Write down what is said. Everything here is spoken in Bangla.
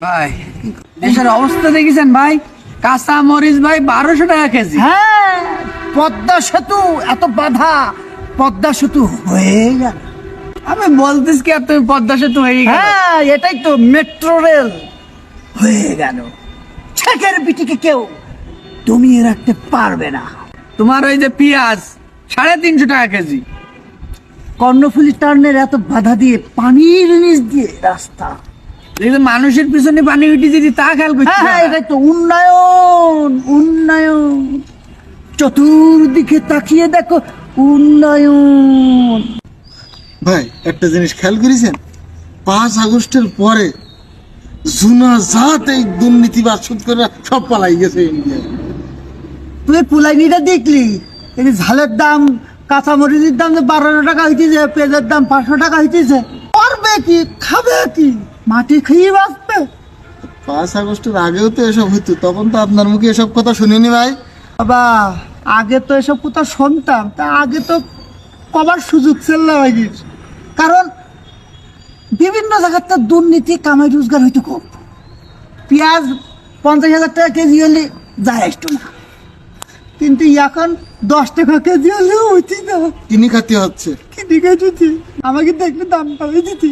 ভাই দেশের অবস্থা দেখেছেন ভাই? কাঁচা মরিচ ভাই বারোশো টাকা কেজি। হ্যাঁ পদ্মা সেতু এত বাধা পদ্মা সেতু হয়ে গেল। আমি বলতিস কি আর তুমি পদ্মা সেতু হয়ে গেল। হ্যাঁ এটাই তো মেট্রো রেল হয়ে গেল। ছেকের পিটিকে কেউ দমিয়ে রাখতে পারবে না। তোমার ওই যে পেঁয়াজ সাড়ে তিনশো টাকা কেজি। কর্ণফুলি টার্নের এত বাধা দিয়ে পানির নিচ দিয়ে রাস্তা মানুষের পিছনে পানি উঠে যদি তা খেয়াল করছি হ্যাঁ হ্যাঁ এটাই তো উন্নয়ন উন্নয়ন। চতুর্দিকে তাকিয়ে দেখো উন্নয়ন। ভাই একটা জিনিস খেয়াল করেছেন? পাঁচ আগস্টের পরে জুনা জাত এই দুর্নীতি বা সুদ করে সব পালাই গেছে ইন্ডিয়ায় তুই পুলাইনিটা দেখলি? এই ঝালের দাম কাঁচামরিচের দাম যে বারোশো টাকা হইতেছে পেঁয়াজের দাম পাঁচশো টাকা হইতেছে। করবে কি? খাবে কি? মাটি খেয়ে বাঁচবে। পাঁচ আগস্টের আগেও তো এসব হইতো তখন তো আপনার মুখে এসব কথা শুনিনি ভাই। বাবা আগে তো এসব কথা শুনতাম তা আগে তো কবার সুযোগ ছিল না ভাইগির কারণ বিভিন্ন জায়গাতে দুর্নীতি কামাই রোজগার হইতো খুব। পেঁয়াজ পঞ্চাশ হাজার টাকা কেজি হলে যায় আসতো না। কিন্তু এখন দশ টাকা কেজি হলেও হইতি না। কিনি খাতি হচ্ছে। কিনি দিতি আমাকে দেখলে দাম পাবে দিতি।